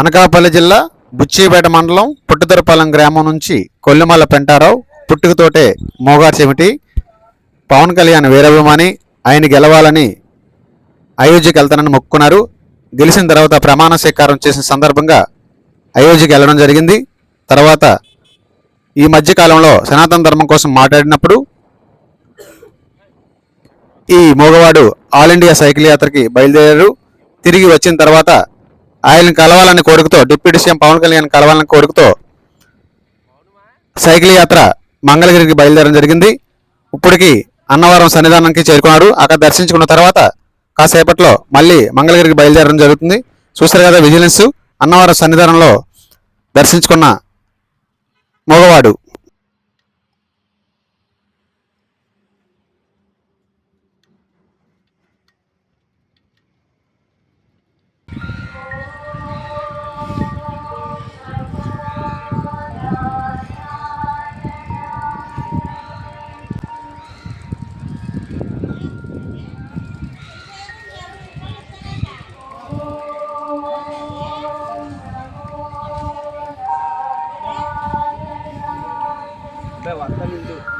అనకాపల్లి జిల్లా బుచ్చిపేట మండలం పుట్టుదరపాలెం గ్రామం నుంచి కొల్లిమల్ల పెంటారావు పుట్టుకతోటే మోగారు చెమిటి పవన్ కళ్యాణ్ వీరాభిమాని ఆయన గెలవాలని అయోధ్యకి వెళ్తానని మొక్కున్నారు గెలిచిన తర్వాత ప్రమాణ స్వీకారం చేసిన సందర్భంగా అయోధ్యకి వెళ్ళడం జరిగింది. తర్వాత ఈ మధ్యకాలంలో సనాతన ధర్మం కోసం మాట్లాడినప్పుడు ఈ మోగవాడు ఆల్ ఇండియా సైకిల్ యాత్రకి బయలుదేరారు. తిరిగి వచ్చిన తర్వాత ఆయన్ని కలవాలని కోరికతో డిప్యూటీ సీఎం పవన్ కళ్యాణ్ కలవాలని కోరికతో సైకిల్ యాత్ర మంగళగిరికి బయలుదేరడం జరిగింది. ఇప్పటికి అన్నవరం సన్నిధానానికి చేరుకున్నారు. అక్కడ దర్శించుకున్న తర్వాత కాసేపట్లో మళ్ళీ మంగళగిరికి బయలుదేరడం జరుగుతుంది. చూస్తారు కదా విజిలెన్స్. అన్నవరం సన్నిధానంలో దర్శించుకున్న మగవాడు Warga.